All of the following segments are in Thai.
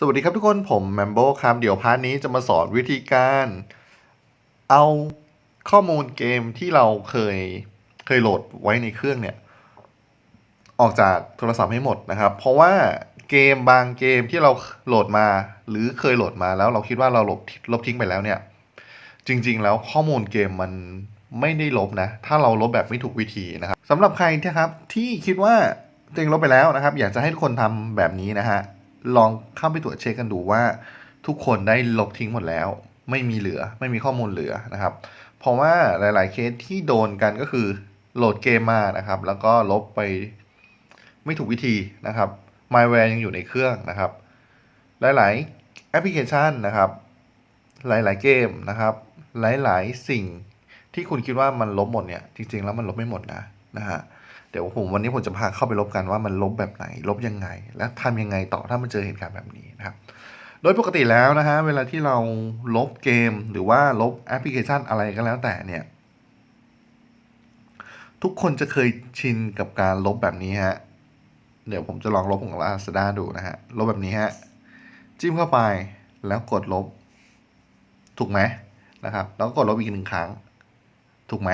สวัสดีครับทุกคนผมแมมโบครับ เดี๋ยวพาร์ทนี้จะมาสอนวิธีการ เอาข้อมูลเกมที่เราเคยเคยโหลดไว้ในเครื่องเนี่ย ออกจากโทรศัพท์ให้หมดนะครับ เพราะว่าเกมบางเกมที่เราโหลดมา หรือเคยโหลดมาแล้วเราคิดว่าเราลบลบทิ้งไปแล้วเนี่ย จริง ๆ แล้วข้อมูลเกมมันไม่ได้ลบนะ ถ้าเราลบแบบไม่ถูกวิธีนะครับสำหรับใครที่ครับที่คิดว่าตัวเองลบไปแล้วนะครับ อยากจะให้ทุกคนทำแบบนี้นะฮะ ลองเข้าไปตรวจเช็คกันดูว่า ทุกคนได้ลบทิ้งหมดแล้ว ไม่มีเหลือไม่มีข้อมูลเหลือนะครับ เพราะว่าหลาย ๆ เคสที่โดนกันก็คือโหลดเกมมานะครับ แล้วก็ลบไปไม่ถูกวิธีนะครับ malware ยังอยู่ในเครื่องนะครับ หลาย ๆ แอปพลิเคชันนะครับ หลาย ๆ เกมนะครับ หลาย ๆ สิ่งที่คุณคิดว่ามันลบหมดเนี่ย จริง ๆ แล้วมันลบไม่หมดนะนะฮะ ดี๋ยวผมวันนี้ผมจะพาเข้าไปลบกันว่ามันลบแบบไหน ลบยังไง และทำยังไงต่อถ้ามันเจอเหตุการณ์แบบนี้นะครับ โดยปกติแล้วนะฮะเวลาที่เราลบเกมหรือว่าลบแอปพลิเคชันอะไรก็แล้วแต่เนี่ย ทุกคนจะเคยชินกับการลบแบบนี้ฮะเดี๋ยวผมจะลองลบของ Lazada ดูนะฮะลบแบบนี้ฮะจิ้มเข้าไปแล้วกดลบ ถูกไหมนะครับ แล้วกดลบอีกหนึ่งครั้ง ถูกไหม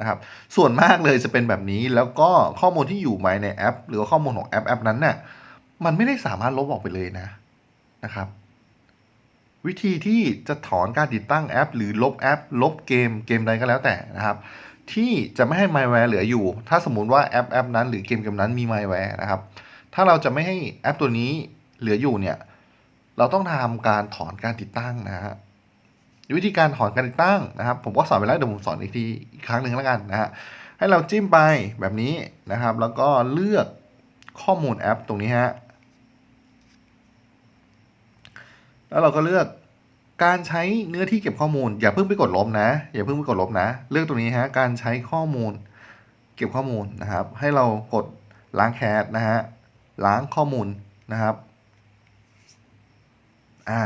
นะครับส่วนมากเลยจะเป็นแบบนี้แล้วก็ข้อมูลที่อยู่ไว้ในแอป หรือว่าข้อมูลของแอปแอปนั้นเนี่ยมันไม่ได้สามารถลบออกไปเลยนะนะครับ วิธีที่จะถอนการติดตั้งแอป หรือลบแอป ลบเกมเกมใดก็แล้วแต่นะครับ ที่จะไม่ให้ malware เหลืออยู่ ถ้าสมมุติว่าแอปแอปนั้นหรือเกมเกมนั้นมี malware นะครับ ถ้าเราจะไม่ให้แอปตัวนี้เหลืออยู่เนี่ยเราต้องทำการถอนการติดตั้งนะฮะ วิธีการถอนการติดตั้งนะครับ ผมก็สอนไปแล้วเดี๋ยวผมสอนอีกทีอีกครั้งหนึ่งแล้วกันนะฮะให้เราจิ้มไปแบบนี้นะครับ แล้วก็เลือกข้อมูลแอปตรงนี้ฮะแล้วเราก็เลือกการใช้เนื้อที่เก็บข้อมูล อย่าเพิ่งไปกดลบนะ อย่าเพิ่งไปกดลบนะ เลือกตรงนี้ฮะการใช้ข้อมูล เก็บข้อมูลนะครับ ให้เรากดล้างแคชนะฮะล้างข้อมูลนะครับ อ่า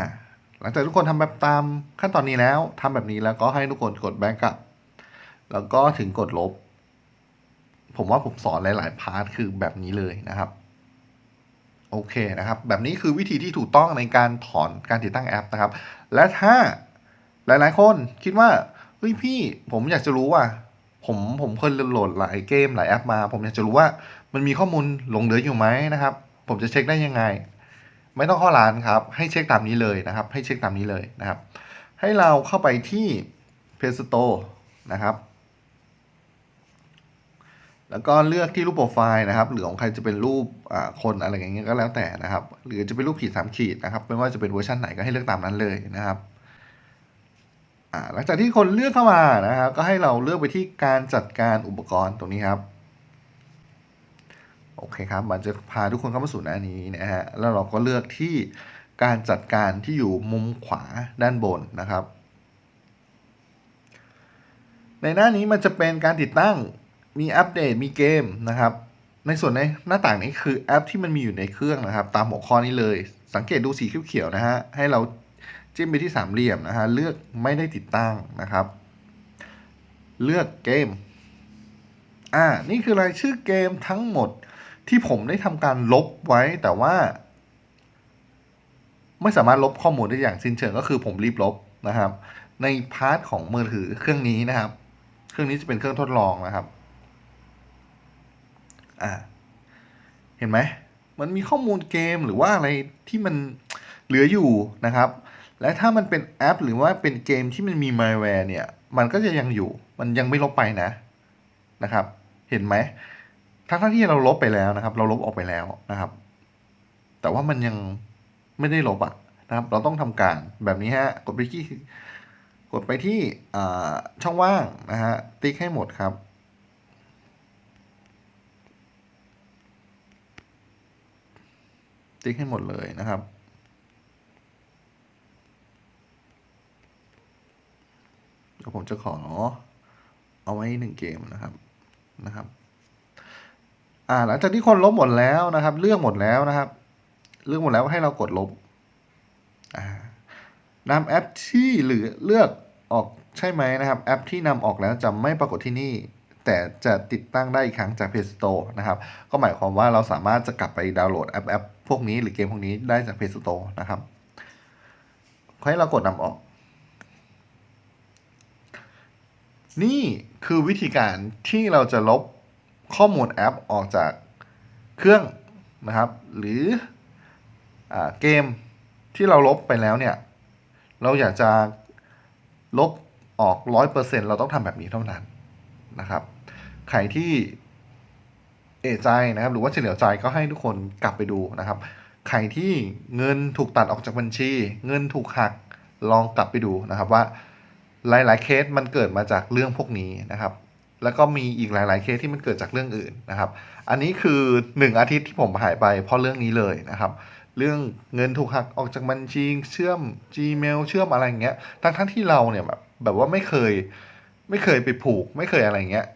หลังจากทุกคนทำแบบตามขั้นตอนนี้แล้วทำแบบนี้แล้วก็ให้ทุกคนกดแบ็กกลับ แล้วก็ถึงกดลบ ผมว่าผมสอนหลาย ๆ พาร์ทคือแบบนี้เลยนะครับ โอเคนะครับ แบบนี้คือวิธีที่ถูกต้องในการถอนการติดตั้งแอปนะครับ และถ้าหลาย ๆ คนคิดว่าเฮ้ยพี่ผมอยากจะรู้ว่า ผมผมเคยโหลดหลายเกมหลายแอปมา ผมอยากจะรู้ว่ามันมีข้อมูลหลงเหลืออยู่ไหมนะครับ ผมจะเช็คได้ยังไง ไม่ต้องเข้าร้านครับ ให้เช็คตามนี้เลยนะครับ ให้เช็คตามนี้เลยนะครับ ให้เราเข้าไปที่ Play Store นะครับ แล้วก็เลือกที่รูปโปรไฟล์นะครับ หรือของใครจะเป็นรูปอ่าคนอะไรอย่างเงี้ยก็แล้วแต่นะครับ หรือจะเป็นรูปขีดสามขีดนะครับไม่ว่าจะเป็นเวอร์ชันไหนก็ให้เลือกตามนั้นเลยนะครับหลังจากที่คนเลือกเข้ามานะครับ ก็ให้เราเลือกไปที่การจัดการอุปกรณ์ตรงนี้ครับ โอเคครับมันจะพาทุกคนเข้ามาสู่หน้านี้นะฮะแล้วเราก็เลือกที่การจัดการที่อยู่มุมขวาด้านบนนะครับ ในหน้านี้มันจะเป็นการติดตั้งมีอัปเดตมีเกมนะครับ ในส่วนในหน้าต่างนี้คือแอปที่มันมีอยู่ในเครื่องนะครับ ตามหัวข้อนี้เลย สังเกตดูสีเขียวๆนะฮะให้เราจิ้มไปที่สามเหลี่ยมนะฮะเลือกไม่ได้ติดตั้งนะครับ เลือกเกมอ่านี่คือรายชื่อเกมทั้งหมด ที่ผมได้ทำการลบไว้แต่ว่า ไม่สามารถลบข้อมูลได้อย่างสิ้นเชิงก็คือผมรีบลบนะครับ ในพาร์ทของมือถือเครื่องนี้นะครับ เครื่องนี้จะเป็นเครื่องทดลองนะครับอ่าเห็นไหมมันมีข้อมูลเกมหรือว่าอะไรที่มันเหลืออยู่นะครับ และถ้ามันเป็นแอป หรือว่าเป็นเกมที่มันมี malware เนี่ย มันก็จะยังอยู่ มันยังไม่ลบไปนะนะครับ เห็นไหม ทั้งที่เราลบไปแล้วนะครับ เราลบออกไปแล้วนะครับ แต่ว่ามันยังไม่ได้ลบอะนะครับ เราต้องทำการแบบนี้ฮะกดไปที่กดไปที่ช่องว่างนะฮะติ๊กให้หมดครับติ๊กให้หมดเลยนะครับ เดี๋ยวผมจะขอเอาไว้หนึ่งเกมนะครับนะครับ อ่าหลังจากที่คนลบหมดแล้วนะครับ เลือกหมดแล้วนะครับ เลือกหมดแล้วให้เรากดลบอ่านำแอปที่เหลือเลือกออกใช่ไหมนะครับ แอปที่นำออกแล้วจะไม่ปรากฏที่นี่ แต่จะติดตั้งได้อีกครั้งจาก Play Store นะครับ ก็หมายความว่าเราสามารถจะกลับไปดาวน์โหลดแอปแอปพวกนี้หรือเกมพวกนี้ได้จาก Play Store นะครับให้เรากดนำออก นี่คือวิธีการที่เราจะลบ ข้อมูลแอปออกจากเครื่องนะครับ หรืออเกมที่เราลบไปแล้วเนี่ย เราอยากจะลบออกร้อยเปอร์เซ็นเราต้องทำแบบนี้เท่านั้นนะครับใครที่เอะใจนะครับ หรือว่าเฉลียวใจก็ให้ทุกคนกลับไปดูนะครับใครที่เงินถูกตัดออกจากบัญชี เงินถูกหักลองกลับไปดูนะครับว่าหลาย ๆ เคสมันเกิดมาจากเรื่องพวกนี้นะครับ แล้วก็มีอีกหลาย ๆ เคสที่มันเกิดจากเรื่องอื่นนะครับ อันนี้คือหนึ่งอาทิตย์ที่ผมหายไปเพราะเรื่องนี้เลยนะครับ เรื่องเงินถูกหักออกจากบัญชีเชื่อม Gmail เชื่อมอะไรเงี้ย ทั้งทั้งๆที่เราเนี่ยแบบแบบว่าไม่เคยไม่เคยไปผูก ไม่เคยอะไรเงี้ย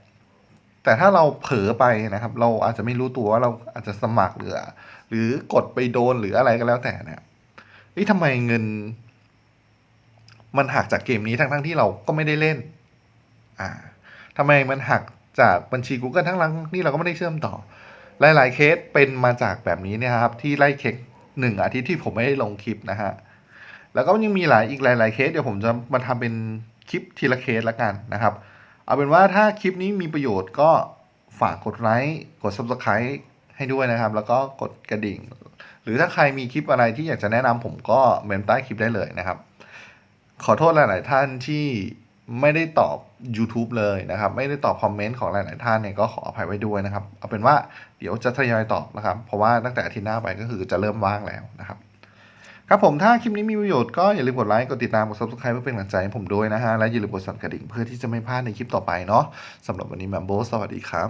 แต่ถ้าเราเผลอไปนะครับ เราอาจจะไม่รู้ตัวว่าเราอาจจะสมัครหรือหรือกดไปโดนหรืออะไรก็แล้วแต่เนี่ยเอ้ยทำไมเงิน มันหักจากเกมนี้ทั้งทั้งๆที่เราก็ไม่ได้เล่น อ่า ทำไมมันหักจากบัญชี Google ทั้งทั้งๆที่เราก็ไม่ได้เชื่อมต่อ หลาย ๆ เคสเป็นมาจากแบบนี้นี่ยครับ ที่ไล่เช็คหนึ่งอาทิตย์ที่ผมไม่ได้ลงคลิปนะฮะแล้วก็ยังมีหลายอีกหลาย ๆ เคสเดี๋ยวผมจะมาทำเป็นคลิปทีละเคสละกันนะครับ เอาเป็นว่าถ้าคลิปนี้มีประโยชน์ก็ฝากกดไลค์กด subscribe ให้ด้วยนะครับ แล้วก็กดกระดิ่ง หรือถ้าใครมีคลิปอะไรที่อยากจะแนะนำผมก็เมนใต้คลิปได้เลยนะครับ ขอโทษหลาย ๆ ท่านที่ ไม่ได้ตอบ YouTube เลยนะครับ ไม่ได้ตอบคอมเมนต์ของหลายๆท่านเนี่ยก็ขออภัยไว้ด้วยนะครับ เอาเป็นว่าเดี๋ยวจะทยอยตอบนะครับ เพราะว่าตั้งแต่อาทิตย์หน้าไปก็คือจะเริ่มว่างแล้วนะครับ ครับผมถ้าคลิปนี้มีประโยชน์ก็อย่าลืมกดไลค์กดติดตามกด subscribe เพื่อเป็นกำลังใจให้ผมด้วยนะฮะและอย่าลืมกดสั่นกระดิ่งเพื่อที่จะไม่พลาดในคลิปต่อไปเนาะสำหรับวันนี้แมมโบสวัสดีครับ